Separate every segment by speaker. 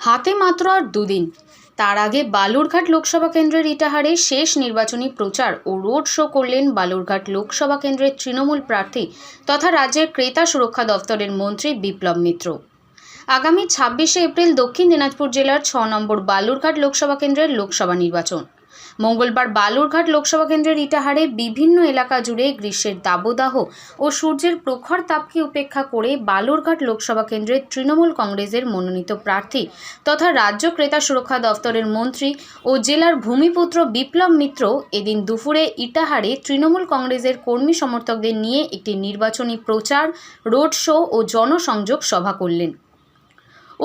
Speaker 1: হাতে মাত্র আর দুদিন। তার আগে বালুরঘাট লোকসভা কেন্দ্রের ইটাহারে শেষ নির্বাচনী প্রচার ও রোড শো করলেন বালুরঘাট লোকসভা কেন্দ্রের তৃণমূল প্রার্থী তথা রাজ্যের ক্রেতা সুরক্ষা দফতরের মন্ত্রী বিপ্লব মিত্র। আগামী ছাব্বিশে এপ্রিল দক্ষিণ দিনাজপুর জেলার ছ নম্বর বালুরঘাট লোকসভা কেন্দ্রের লোকসভা নির্বাচন। মঙ্গলবার বালুরঘাট লোকসভা কেন্দ্রের ইটাহারে বিভিন্ন এলাকা জুড়ে গ্রীষ্মের দাবদাহ ও সূর্যের প্রখর তাপকে উপেক্ষা করে বালুরঘাট লোকসভা কেন্দ্রের তৃণমূল কংগ্রেসের মনোনীত প্রার্থী তথা রাজ্য ক্রেতা সুরক্ষা দফতরের মন্ত্রী ও জেলার ভূমিপুত্র বিপ্লব মিত্র এদিন দুপুরে ইটাহারে তৃণমূল কংগ্রেসের কর্মী সমর্থকদের নিয়ে একটি নির্বাচনী প্রচার, রোড শো ও জনসংযোগ সভা করলেন।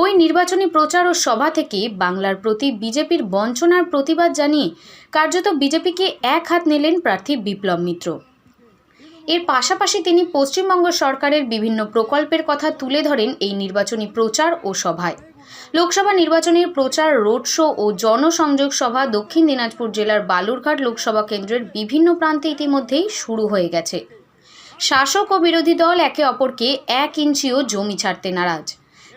Speaker 1: ওই নির্বাচনী প্রচার ও সভা থেকে বাংলার প্রতি বিজেপির বঞ্চনার প্রতিবাদ জানিয়ে কার্যত বিজেপিকে এক হাত নিলেন প্রার্থী বিপ্লব মিত্র। এর পাশাপাশি তিনি পশ্চিমবঙ্গ সরকারের বিভিন্ন প্রকল্পের কথা তুলে ধরেন এই নির্বাচনী প্রচার ও সভায়। লোকসভা নির্বাচনের প্রচার, রোড শো ও জনসংযোগ সভা দক্ষিণ দিনাজপুর জেলার বালুরঘাট লোকসভা কেন্দ্রের বিভিন্ন প্রান্তে ইতিমধ্যেই শুরু হয়ে গেছে। শাসক ও বিরোধী দল একে অপরকে এক ইঞ্চিও জমি ছাড়তে নারাজ।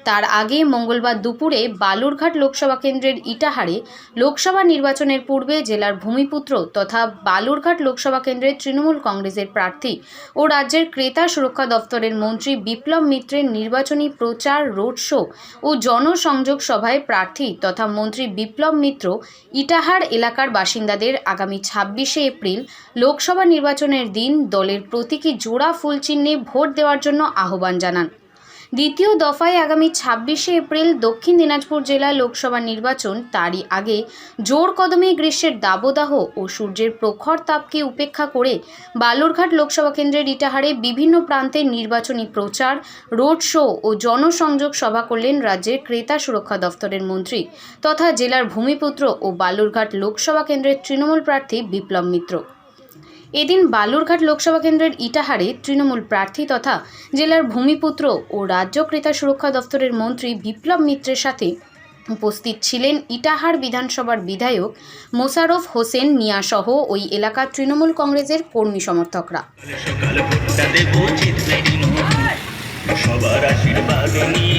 Speaker 1: তার আগে মঙ্গলবার দুপুরে বালুরঘাট লোকসভা কেন্দ্রের ইটাহারে লোকসভা নির্বাচনের পূর্বে জেলার ভূমিপুত্র তথা বালুরঘাট লোকসভা কেন্দ্রের তৃণমূল কংগ্রেসের প্রার্থী ও রাজ্যের ক্রেতা সুরক্ষা দফতরের মন্ত্রী বিপ্লব মিত্রের নির্বাচনী প্রচার, রোড শো ও জনসংযোগ সভায় প্রার্থী তথা মন্ত্রী বিপ্লব মিত্র ইটাহার এলাকার বাসিন্দাদের আগামী ছাব্বিশে এপ্রিল লোকসভা নির্বাচনের দিন দলের প্রতীকী জোড়া ফুল চিহ্নে ভোট দেওয়ার জন্য আহ্বান জানান। দ্বিতীয় দফায় আগামী ছাব্বিশে এপ্রিল দক্ষিণ দিনাজপুর জেলা লোকসভা নির্বাচন। তারই আগে জোর কদমে গ্রীষ্মের দাবদাহ ও সূর্যের প্রখর তাপকে উপেক্ষা করে বালুরঘাট লোকসভা কেন্দ্রের ইটাহারে বিভিন্ন প্রান্তে নির্বাচনী প্রচার, রোড শো ও জনসংযোগ সভা করলেন রাজ্যের ক্রেতা সুরক্ষা দফতরের মন্ত্রী তথা জেলার ভূমিপুত্র ও বালুরঘাট লোকসভা কেন্দ্রের তৃণমূল প্রার্থী বিপ্লব মিত্র। এদিন বালুরঘাট লোকসভা কেন্দ্রের ইটাহারে তৃণমূল প্রার্থী তথা জেলার ভূমিপুত্র ও রাজ্য ক্রেতা সুরক্ষা দফতরের মন্ত্রী বিপ্লব মিত্রের সাথে উপস্থিত ছিলেন ইটাহার বিধানসভার বিধায়ক মোশাররফ হোসেন মিয়াসহ ওই এলাকার তৃণমূল কংগ্রেসের কর্মী সমর্থকরা।
Speaker 2: সবার আশীর্বাদ নিয়ে।